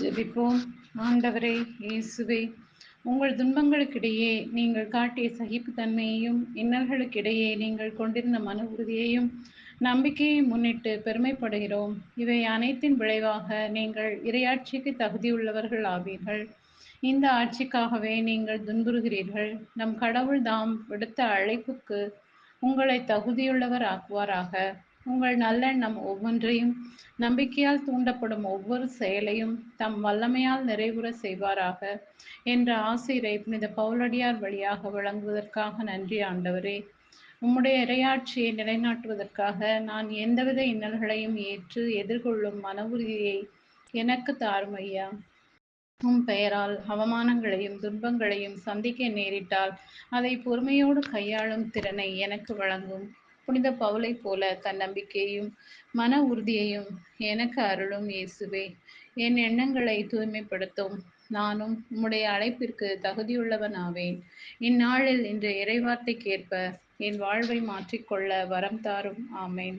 ஜெபிப்போம். ஆண்டவரே இயேசுவே உங்கள் துன்பங்களுக்கிடையே நீங்கள் காட்டிய சகிப்புத்தன்மையையும் இன்னல்களுக்கிடையே நீங்கள் கொண்டிருந்த மன உறுதியையும் நம்பிக்கையை முன்னிட்டு பெருமைப்படுகிறோம். இவை அனைத்தின் விளைவாக நீங்கள் இரையாட்சிக்கு தகுதியுள்ளவர்கள் ஆவீர்கள். இந்த ஆட்சிக்காகவே நீங்கள் துன்புறுகிறீர்கள். நம் கடவுள் தாம் விடுத்த அழைப்புக்கு உங்களை தகுதியுள்ளவர் ஆக்குவாராக. உங்கள் நல்லெண்ணம் ஒவ்வொன்றையும் நம்பிக்கையால் தூண்டப்படும் ஒவ்வொரு செயலையும் தம் வல்லமையால் நிறைவுற செய்வாராக என்ற ஆசிரை புனித பவுலடியார் வழியாக வழங்குவதற்காக நன்றி ஆண்டவரே. உம்முடைய இரையாட்சியை நிலைநாட்டுவதற்காக நான் எந்தவித இன்னல்களையும் ஏற்று எதிர்கொள்ளும் மன உறுதியை எனக்கு தாரும் ஐயா. உம் பெயரால் அவமானங்களையும் துன்பங்களையும் சந்திக்க நேரிட்டால் அதை பொறுமையோடு கையாளும் திறனை எனக்கு வழங்கும். புனித பவுலைப் போல தன்னம்பிக்கையும் மன உறுதியையும் எனக்கு அருளும் இயேசுவே. என் எண்ணங்களை தூய்மைப்படுத்தும். நானும் உம்முடைய அழைப்பிற்கு தகுதியுள்ளவன் ஆவேன் இந்நாளில் இன்று இறைவார்த்தைக்கேற்ப என் வாழ்வை மாற்றிக்கொள்ள வரம் தாரும். ஆமேன்.